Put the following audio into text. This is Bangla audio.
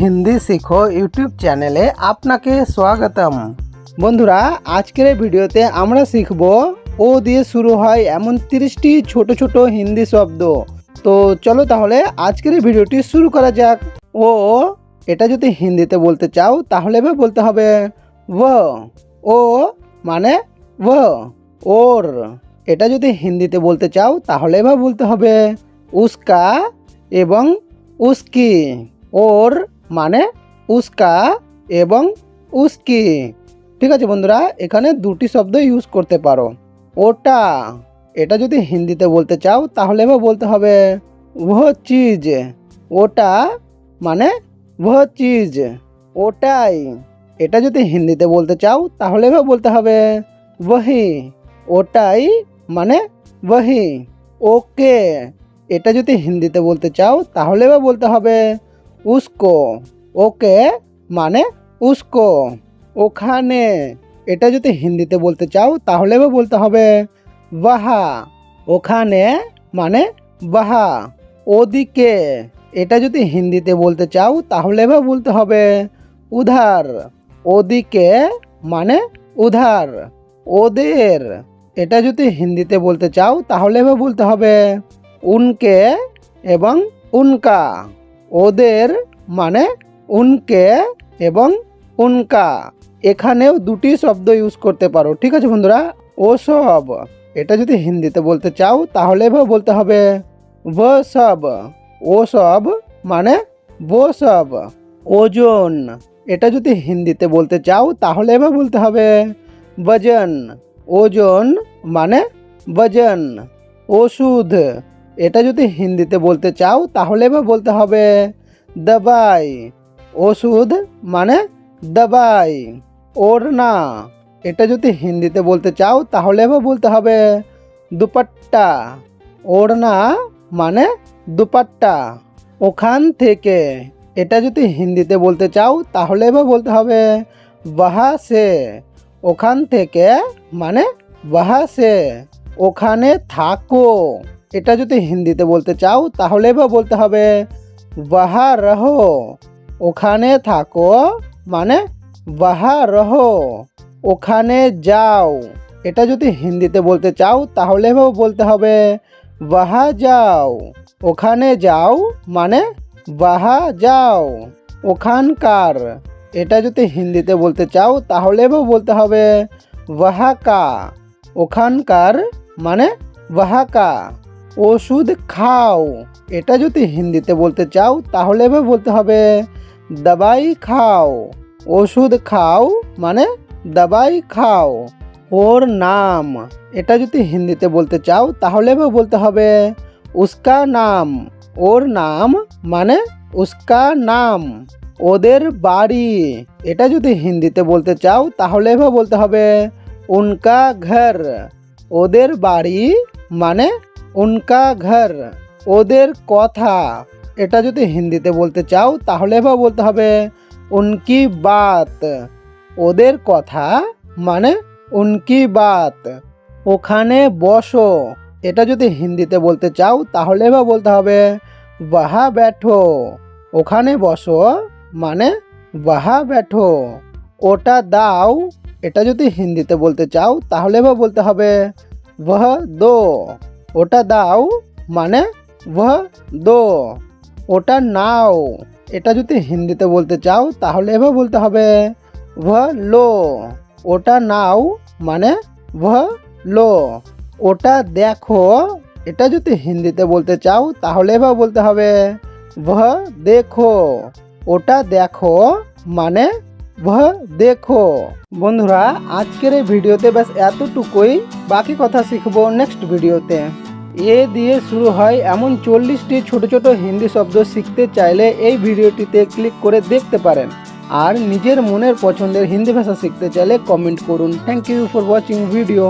হিন্দি শিখো ইউটিউব চ্যানেলে আপনাকে স্বাগতম। বন্ধুরা, আজকের ভিডিওতে আমরা শিখব, ও দিয়ে শুরু হয় এমন তিরিশটি ছোট ছোট হিন্দি শব্দ। তো চলো তাহলে আজকের ভিডিওটি শুরু করা যাক। ও, এটা যদি হিন্দিতে বলতে চাও, তাহলে বলতে হবে। ও ও মানে ও, ওর। এটা যদি হিন্দিতে বলতে চাও, তাহলে এবার বলতে হবে। উস্কা এবং উস্কি, ওর মানে উস্কা এবং উস্কি। ঠিক আছে বন্ধুরা, এখানে দুটি শব্দ ইউজ করতে পারো। ওটা, এটা যদি হিন্দিতে বলতে চাও, তাহলে এবার বলতে হবে ওহ চিজ ওটা মানে ওহ চিজ ওটাই, এটা যদি হিন্দিতে বলতে চাও, তাহলে এবার বলতে হবে বহি। ওটাই মানে বহি। ওকে, এটা যদি হিন্দিতে বলতে চাও, তাহলে এবার বলতে হবে উস্কো। ওকে? মানে উস্কো। ওখানে। এটা যদি হিন্দিতে বলতে চাও, তাহলে বলতে হবে বাহা। ওখানে মানে বাহা। ওদিকে। এটা যদি হিন্দিতে বলতে চাও, তাহলে বলতে হবে উধার। ওদিকে মানে উধার। ওদের। এটা যদি হিন্দিতে বলতে চাও, তাহলে বলতে হবে উনকে এবং উনকা। ওদের মানে উনকে এবং উনকা। এখানেও দুটি শব্দ ইউজ করতে পারো। ঠিক আছে বন্ধুরা? ও সব। এটা যদি হিন্দিতে বলতে চাও, তাহলে এবার বলতে হবে। ব সব। ও সব মানে বো সব। ওজন। এটা যদি হিন্দিতে বলতে চাও, তাহলে এবার বলতে হবে। বজন। ওজন মানে বজন। ওষুধ। এটা যদি হিন্দিতে বলতে চাও, তাহলে এবার বলতে হবে দবাই। ওষুধ মানে দাবাই। দবাই ওড়না এটা যদি হিন্দিতে বলতে চাও, তাহলে এবার বলতে হবে দুপাট্টা। ওড়না মানে দুপাট্টা। ওখান থেকে এটা যদি হিন্দিতে বলতে চাও, তাহলে এবার বলতে হবে বাহা সে ওখান থেকে মানে বাহা সে ওখানে থাকো। এটা যদি হিন্দিতে বলতে চাও, তাহলে এবার বলতে হবে বাহা রহো ওখানে থাকো মানে বাহা রহো ওখানে যাও। এটা যদি হিন্দিতে বলতে চাও, তাহলে বলতে হবে বাহা যাও ওখানে যাও মানে বাহা যাও ওখানকার। এটা যদি হিন্দিতে বলতে চাও, তাহলে বলতে হবে ওয়াহাকা ওখানকার মানে ওয়াহাকা ওষুধ খাও। এটা যদি হিন্দিতে বলতে চাও, তাহলে এবার বলতে হবে, দাবাই খাও। ওষুধ খাও মানে দাবাই খাও, ওর নাম। এটা যদি হিন্দিতে বলতে চাও, তাহলে এবার বলতে হবে, উস্কা নাম। ওর নাম মানে উস্কা নাম, ওদের বাড়ি। এটা যদি হিন্দিতে বলতে চাও, তাহলে এবার বলতে হবে, উনকা ঘর। ওদের বাড়ি মানে উনকা ঘর, ওদের কথা। এটা যদি হিন্দিতে বলতে চাও, তাহলে এবার বলতে হবে, উনকি বাত। ওদের কথা মানে উনকি বাত। ওখানে বসো। এটা যদি হিন্দিতে বলতে চাও, তাহলে এবার বলতে হবে, বাহা ব্যাঠো। ওখানে বসো মানে বাহা ব্যাঠো। ওটা দাও। এটা যদি হিন্দিতে বলতে চাও, তাহলে এবার বলতে হবে, বহ দো। ওটা দাও মানে বহ দো। ওটা নাও। এটা যদি হিন্দিতে বলতে চাও, তাহলে এভাবে বলতে হবে। ভহ লো। ওটা নাও মানে ভহ লো। ওটা দেখো, এটা যদি হিন্দিতে বলতে চাও, তাহলে এভাবে বলতে হবে। ভহ দেখো। ওটা দেখো মানে দেখো। বন্ধুরা, আজকের এই ভিডিওতে ব্যাস এতটুকুই। বাকি কথা শিখব নেক্সট ভিডিওতে। এ দিয়ে শুরু হয় এমন চল্লিশটি ছোট ছোট হিন্দি শব্দ শিখতে চাইলে এই ভিডিওটিতে ক্লিক করে দেখতে পারেন। আর নিজের মনের পছন্দের হিন্দি ভাষা শিখতে চাইলে কমেন্ট করুন। Thank you for watching video